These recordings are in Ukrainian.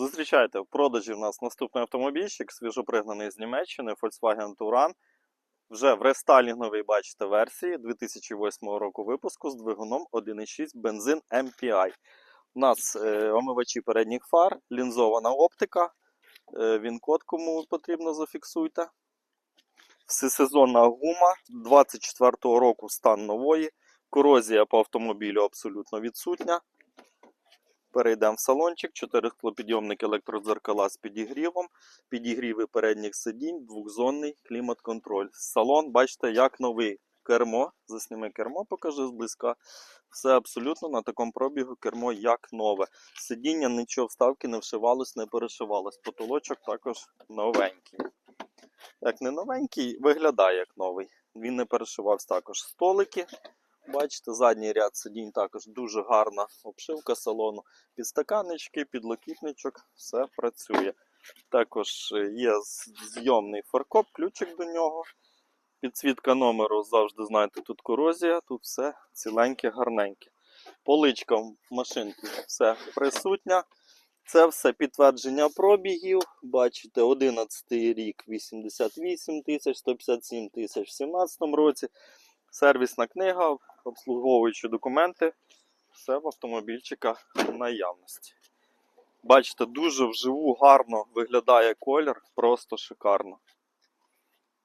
Зустрічайте в продажі в нас наступний автомобільчик, свіжопригнаний з Німеччини, Volkswagen Touran. Вже в рестайлінговій, бачите, версії 2008 року випуску з двигуном 1.6 бензин MPI. У нас е, омивачі передніх фар, лінзована оптика. Е, він код, кому потрібно, зафіксуйте. Всесезонна гума 24-го року стан нової. Корозія по автомобілю абсолютно відсутня. Перейдемо в салончик. 4 склопідйомники електродзеркала з підігрівом, підігріви передніх сидінь, двохзонний клімат-контроль. Салон, бачите, як новий. Кермо, засніми кермо, покажи зблизька. Все абсолютно на такому пробігу кермо як нове. Сидіння нічого вставки не вшивалось, не перешивалось. Потолочок також новенький. Як не новенький, виглядає як новий. Він не перешивався також. Столики. Бачите, задній ряд сидінь також дуже гарна обшивка салону. Підстаканнички, підлокітничок, все працює. Також е, є зйомний фаркоп, ключик до нього. Підсвітка номеру завжди знаєте, тут корозія, тут все ціленьке, гарненьке. Поличка в машинці все присутня. Це все підтвердження пробігів. Бачите, 11 рік 88 тисяч, 157 тисяч в 2017 році. Сервісна книга, обслуговуючі документи. Все в автомобільчиках в наявності. Бачите, дуже вживу гарно виглядає колір, просто шикарно.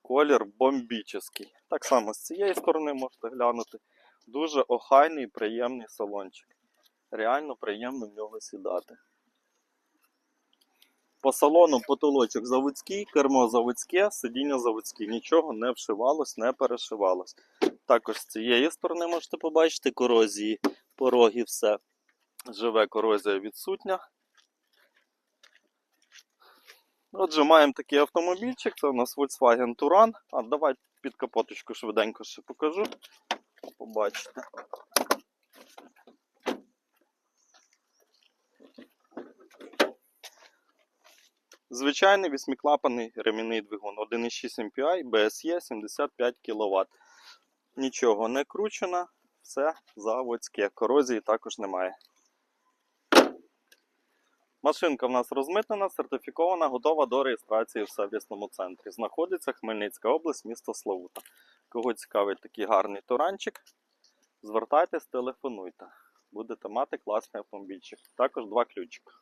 Колір бомбічний. Так само з цієї сторони можете глянути. Дуже охайний, приємний салончик. Реально приємно в нього сідати. По салону потолочок заводський, кермо заводське, сидіння заводське. Нічого не вшивалось, не перешивалось. Також з цієї сторони можете побачити корозії, пороги, все. Живе корозія відсутня. Отже, маємо такий автомобільчик. Це у нас Volkswagen Touran. А давай під капоточку швиденько ще покажу. Побачите. Звичайний восьмиклапаний ремінний двигун 1.6 MPI, BSE 75 кВт. Нічого не кручено, все заводське. Корозії також немає. Машинка в нас розмитнена, сертифікована, готова до реєстрації в сервісному центрі. Знаходиться Хмельницька область, місто Славута. Кого цікавить такий гарний туранчик, звертайтесь, телефонуйте. Будете мати класний автомобільчик. Також два ключика.